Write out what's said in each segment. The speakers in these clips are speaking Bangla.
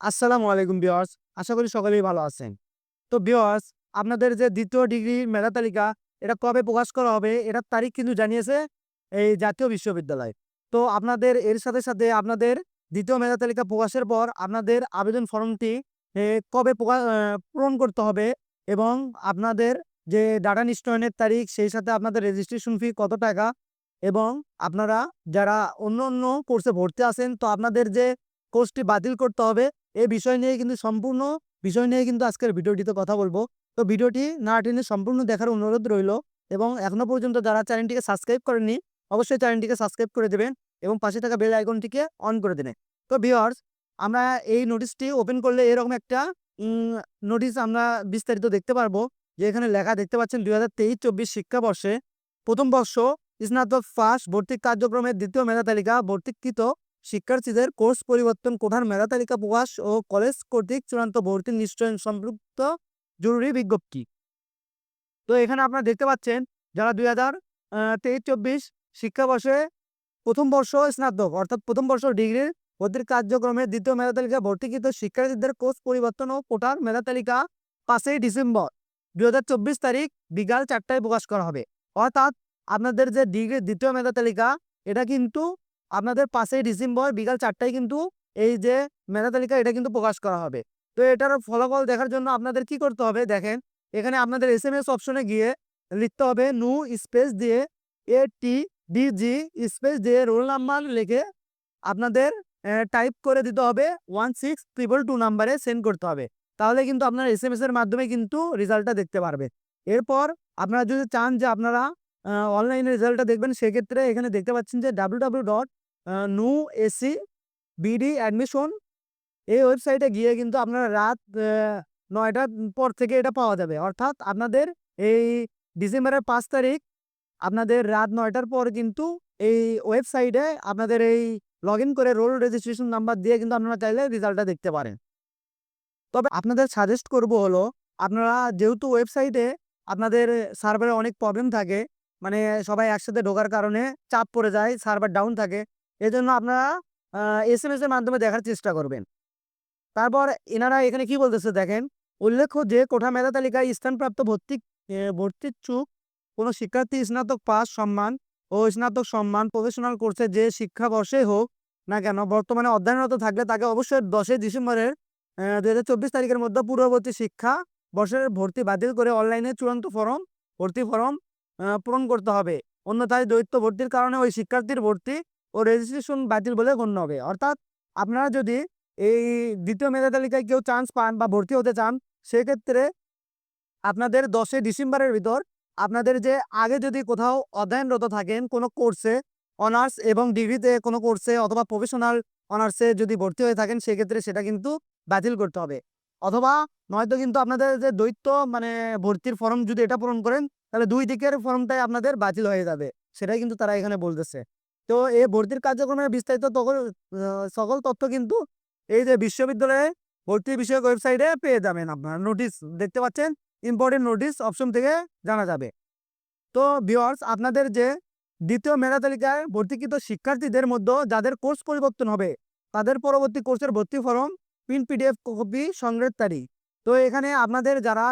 আসসালামু আলাইকুম ভিউয়ার্স। আশা করি সকলেই ভালো আছেন। তো ভিউয়ার্স আপনাদের যে দ্বিতীয় ডিগ্রি মেধা তালিকা এটা কবে প্রকাশ করা হবে এটার তারিখ কিন্তু জানিয়েছে এই জাতীয় বিশ্ববিদ্যালয়। তো আপনাদের এর সাথে, সাথে আপনাদের দ্বিতীয় মেধা তালিকা প্রকাশের পর আপনাদের আবেদন ফর্মটি কবে পূরণ করতে হবে এবং আপনাদের যে ডাটা নিশ্চয়নের তারিখ সেই সাথে আপনাদের রেজিস্ট্রেশন ফি কত টাকা এবং আপনারা যারা অন্য, অন্য কোর্সে ভর্তি আছেন তো আপনাদের যে কোর্সটি বাতিল করতে হবে এই বিষয় নিয়ে কিন্তু সম্পূর্ণ, বিষয় নিয়ে কিন্তু আজকের ভিডিওটিতে কথা বলব। তো ভিডিওটি না টেনে সম্পূর্ণ দেখার অনুরোধ রইল এবং এখনও পর্যন্ত যারা চ্যানেলটিকে সাবস্ক্রাইব করেনি অবশ্যই চ্যানেলটিকে সাবস্ক্রাইব করে দেবেন এবং পাশে থাকা বেল আইকনটিকে অন করে দেবেন। তো ভিউয়ার্স, আমরা এই নোটিশটি ওপেন করলে এরকম একটা নোটিশ আমরা বিস্তারিত দেখতে পারব যে এখানে লেখা দেখতে পাচ্ছেন ২০২৩-২৪ শিক্ষাবর্ষে ১ম বর্ষ স্নাতক ফার্স্ট ভর্তি কার্যক্রমের দ্বিতীয় মেধা তালিকা, ভর্তিকৃত শিক্ষার্থীদের কোর্স পরিবর্তন, কোঠার মেধা তালিকা প্রকাশ ও কলেজ কর্তৃক চূড়ান্ত ভর্তি নিশ্চয়ন সম্পৃক্ত জরুরি বিজ্ঞপ্তি। তো এখানে আপনারা দেখতে পাচ্ছেন, যারা ২০২৩-২৪ শিক্ষাবর্ষে ১ম বর্ষ স্নাতক, অর্থাৎ ১ম বর্ষ ডিগ্রির ভর্তির কার্যক্রমে দ্বিতীয় মেধা তালিকা ভর্তিকৃত শিক্ষার্থীদের কোর্স পরিবর্তন ও কোটার মেধা তালিকা ৫ই ডিসেম্বর ২০২৪ তারিখ বিকাল চারটায় প্রকাশ করা হবে। অর্থাৎ আপনাদের যে ডিগ্রির দ্বিতীয় মেধা তালিকা, এটা কিন্তু আপনাদের ৫ই ডিসেম্বর বিকাল চারটায় কিন্তু এই যে মেধা তালিকা, এটা কিন্তু প্রকাশ করা হবে। তো এটার ফলাফল দেখার জন্য আপনাদের কি করতে হবে দেখেন, এখানে আপনাদের এস এম এস অপশনে গিয়ে লিখতে হবে নু স্পেস দিয়ে এটিডিজি স্পেস দিয়ে রোল নাম্বার লিখে আপনাদের টাইপ করে দিতে হবে 16222 নাম্বারে সেন্ড করতে হবে। তাহলে কিন্তু আপনারা এসএমএস এর মাধ্যমে কিন্তু রেজাল্টটা দেখতে পারবে এরপর আপনারা যদি চান যে আপনারা অনলাইনে রেজাল্টটা দেখবেন, সেক্ষেত্রে এখানে দেখতে পাচ্ছেন যে W W dot NU AC BD admission এই ওয়েবসাইটে গিয়ে কিন্তু আপনারা রাত নয়টার পর থেকে এটা পাওয়া যাবে। অর্থাৎ আপনাদের এই ডিসেম্বরের পাঁচ তারিখ, আপনাদের রাত নয়টার পর কিন্তু এই ওয়েবসাইটে আপনাদের এই লগইন করে রোল রেজিস্ট্রেশন নাম্বার দিয়ে কিন্তু আপনারা চাইলে রেজাল্টটা দেখতে পারেন। তবে আপনাদের সাজেস্ট করব হলো, আপনারা যেহেতু ওয়েবসাইটে আপনাদের সার্ভারে অনেক প্রবলেম থাকে মানে সবাই একসাথে ঢোকার কারণে চাপ পড়ে যায়, সার্ভার ডাউন থাকে। এজন্য আপনারা আ এসএমএস এর মাধ্যমে দেখার চেষ্টা করবেন। তারপর এনারা এখানে কি বলতেছে দেখেন, উল্লেখ্য যে কোঠা মেধা তালিকায় স্থানপ্রাপ্ত ভর্তি এ ভর্তিচ্ছুক কোনো শিক্ষার্থী স্নাতক পাস সম্মান ও স্নাতক সম্মান প্রফেশনাল কোর্সে যে শিক্ষাবর্ষেই হোক না কেন বর্তমানে অধ্যয়নরত থাকলে তাকে অবশ্যই ১০ই ডিসেম্বরের ২০২৪ তারিখের মধ্যে পূর্ববর্তী শিক্ষা বর্ষের ভর্তি বাতিল করে অনলাইনে চূড়ান্ত ফরম ভর্তি ফরম পূরণ করতে হবে। অন্যথায় দ্বৈত ভর্তির কারণে ওই শিক্ষার্থীর ভর্তি ও রেজিস্ট্রেশন বাতিল বলে গণ্য হবে। অর্থাৎ আপনারা যদি এই দ্বিতীয় মেধা তালিকায় কেউ চান্স পান বা ভর্তি হতে চান, সেক্ষেত্রে আপনাদের ১০ই ডিসেম্বরের ভিতর আপনাদের যে আগে যদি কোথাও অধ্যয়নরত থাকেন, কোনো কোর্সে অনার্স এবং ডিগ্রিতে কোনো কোর্সে অথবা প্রফেশনাল অনার্সে যদি ভর্তি হয়ে থাকেন, সেক্ষেত্রে সেটা কিন্তু বাতিল করতে হবে। অথবা নয়তো কিন্তু আপনাদের যে দ্বৈত মানে ভর্তির ফর্ম যদি এটা পূরণ করেন তাহলে দুই দিকের ফর্মটাই আপনাদের বাতিল হয়ে যাবে। সেটাই কিন্তু তারা এখানে বলতেছে। তো এই ভর্তির কার্যক্রমের বিস্তারিত সকল তথ্য কিন্তু এই যে বিশ্ববিদ্যালয়ে ভর্তি বিষয়ক ওয়েবসাইটে পেয়ে যাবেন আপনারা। নোটিশ দেখতে পাচ্ছেন ইম্পর্টেন্ট নোটিশ অপশন থেকে জানা যাবে। তো ভিউয়ার্স, আপনাদের যে দ্বিতীয় মেধা তালিকায় ভর্তিকৃত শিক্ষার্থীদের মধ্যে যাদের কোর্স পরিবর্তন হবে, তাদের পরবর্তী কোর্সের ভর্তি ফরম প্রিন্ট পিডিএফ কপি সংগ্রহের তারিখ। তো এখানে আপনাদের যারা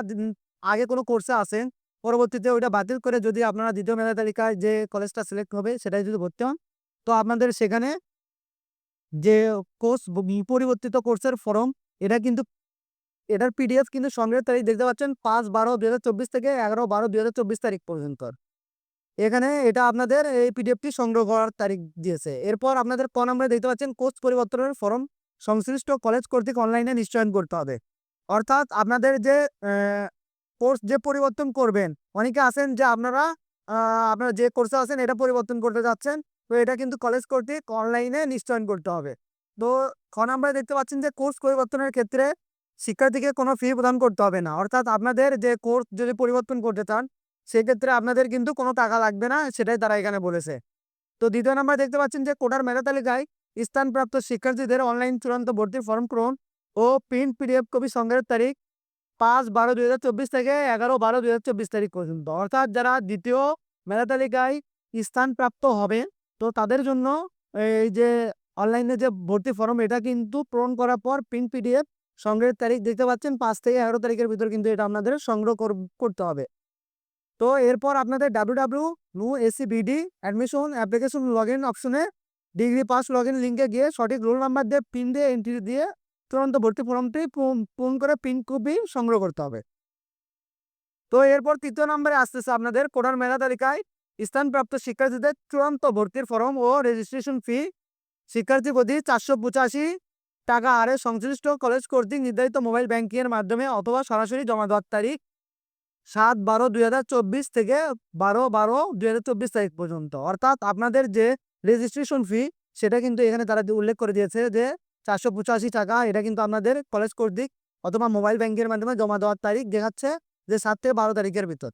আগে কোনো কোর্সে আছেন পরবর্তীতে ওইটা বাতিল করে যদি আপনারা দ্বিতীয় মেধা তালিকায় যে কলেজটা সিলেক্ট হবে সেটাই যদি ভর্তি হন, তো আপনাদের সেখানে যে কোর্স পরিবর্তিত কোর্সের ফরম এটা কিন্তু, এটার পিডিএফ কিন্তু সংগ্রহের তারিখ দেখতে পাচ্ছেন ৫-১২-২০২৪ থেকে ১১-১২-২০২৪ তারিখ পর্যন্ত। এখানে এটা আপনাদের এই পিডিএফটি সংগ্রহ করার তারিখ দিয়েছে। এরপর আপনাদের ক নম্বরে দেখতে পাচ্ছেন কোর্স পরিবর্তনের ফরম সংশ্লিষ্ট কলেজ কর্তৃক অনলাইনে নিশ্চয়ন করতে হবে। অর্থাৎ আপনাদের যে কোর্স যে পরিবর্তন করবেন, অনেকে আছেন যে আপনারা আপনারা যে কোর্সে আছেন এটা পরিবর্তন করতে চাচ্ছেন। তো এটা কিন্তু কলেজ কর্তৃক অনলাইনে নিশ্চয়ন করতে হবে। তো খ নম্বরে দেখতে পাচ্ছেন যে কোর্স পরিবর্তনের ক্ষেত্রে শিক্ষার্থীকে কোনো ফি প্রদান করতে হবে না। অর্থাৎ আপনাদের যে কোর্স যদি পরিবর্তন করতে চান, সেক্ষেত্রে আপনাদের কিন্তু কোনো টাকা লাগবে না, সেটাই তারা এখানে বলেছে। তো দ্বিতীয় নম্বরে দেখতে পাচ্ছেন যে কোটার মেধা তালিকায় স্থানপ্রাপ্ত শিক্ষার্থীদের অনলাইন চূড়ান্ত ভর্তির ফর্ম পূরণ ও প্রিন্ট পিডিএফ কপি সংগ্রহের তারিখ ৫-১২-২০২৪ থেকে ১১-১২-২০২৪ তারিখ পর্যন্ত। অর্থাৎ যারা দ্বিতীয় মেধা তালিকায় স্থানপ্রাপ্ত হবে তো তাদের জন্য এই যে অনলাইনে যে ভর্তি ফর্ম, এটা কিন্তু পূরণ করার পর প্রিন্ট পিডিএফ সংগ্রহের তারিখ দেখতে পাচ্ছেন, পাঁচ থেকে এগারো তারিখের ভিতর কিন্তু এটা আপনাদের সংগ্রহ করতে হবে তো এরপর আপনাদের W W nu AC BD admission application log in অপশনে, ডিগ্রি পাস লগ ইন লিঙ্কে গিয়ে সঠিক রোল নাম্বার দিয়ে, পিন দিয়ে এন্ট্রি দিয়ে তুরন্ত ভর্তি ফর্মটি পূরণ করে পিন কপি সংগ্রহ করতে হবে। তো এরপর তৃতীয় নম্বরে আসতেছে আপনাদের কোটার মেধা তালিকায় স্থানপ্রাপ্ত শিক্ষার্থীদের চূড়ান্ত ভর্তির ফর্ম ও রেজিস্ট্রেশন ফি শিক্ষার্থী প্রতি চারশো পঁচাশি টাকা আরে সংশ্লিষ্ট কলেজ কর্তৃক নির্ধারিত মোবাইল ব্যাংকিংয়ের মাধ্যমে অথবা সরাসরি জমা দেওয়ার তারিখ সাত বারো দুই হাজার চব্বিশ থেকে বারো বারো দুই হাজার চব্বিশ তারিখ পর্যন্ত। অর্থাৎ আপনাদের যে রেজিস্ট্রেশন ফি সেটা কিন্তু এখানে তারা উল্লেখ করে দিয়েছে যে চারশো পঁচাশি টাকা। এটা কিন্তু আপনাদের কলেজ কর্তৃক অথবা মোবাইল ব্যাংকের মাধ্যমে জমা দেওয়ার তারিখ দেখাচ্ছে যে সাত থেকে বারো তারিখের ভিতর।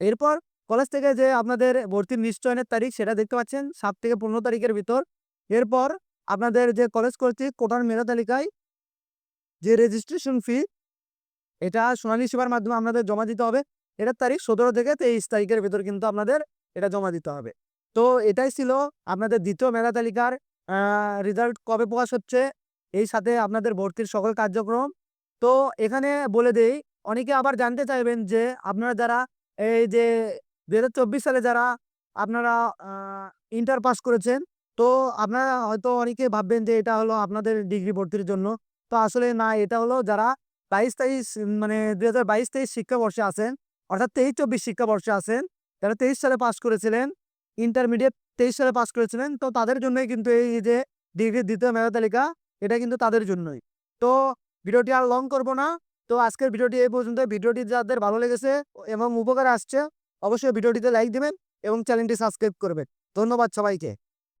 এরপর কলেজ থেকে যে আপনাদের ভর্তির নিশ্চয়নের তারিখ সেটা দেখতে পাচ্ছেন সাত থেকে পনেরো তারিখের ভিতর। এরপর আপনাদের যে কলেজ কর্তৃক কোটার মেধা তালিকায় যে রেজিস্ট্রেশন ফি এটা সোনালী সেবার মাধ্যমে আপনাদের জমা দিতে হবে। এটার তারিখ সতেরো থেকে তেইশ তারিখের ভিতর কিন্তু আপনাদের এটা জমা দিতে হবে। তো এটাই ছিল আপনাদের দ্বিতীয় মেধা তালিকার রেজাল্ট কবে প্রকাশ হচ্ছে, এই সাথে আপনাদের ভর্তির সকল কার্যক্রম। তো এখানে বলে দেই, অনেকে আবার জানতে চাইবেন যে, আপনারা যারা এই যে দু হাজার চব্বিশ সালে যারা আপনারা ইন্টার পাস করেছেন, তো আপনারা হয়তো অনেকে ভাববেন যে, এটা হলো আপনাদের ডিগ্রি ভর্তির জন্য। তো আসলে না, এটা হলো যারা বাইশ তেইশ মানে দুই হাজার বাইশ তেইশ শিক্ষাবর্ষে আছেন, অর্থাৎ তেইশ চব্বিশ শিক্ষাবর্ষে আছেন, যারা তেইশ সালে পাস করেছিলেন ইন্টারমিডিয়েট তেইশ সালে পাশ করেছিলেন। তো তাদের জন্যই কিন্তু এই যে ডিগ্রির দ্বিতীয় মেধা তালিকা, এটা কিন্তু তাদের জন্যই। তো ভিডিওটি আর লং করব না। তো আজকের ভিডিওটি এই পর্যন্ত ভিডিওটি যাদের ভালো লেগেছে এবং উপকারে আসছে, অবশ্যই ভিডিওটিতে লাইক দেবেন এবং চ্যানেলটি সাবস্ক্রাইব করবেন। ধন্যবাদ সবাইকে।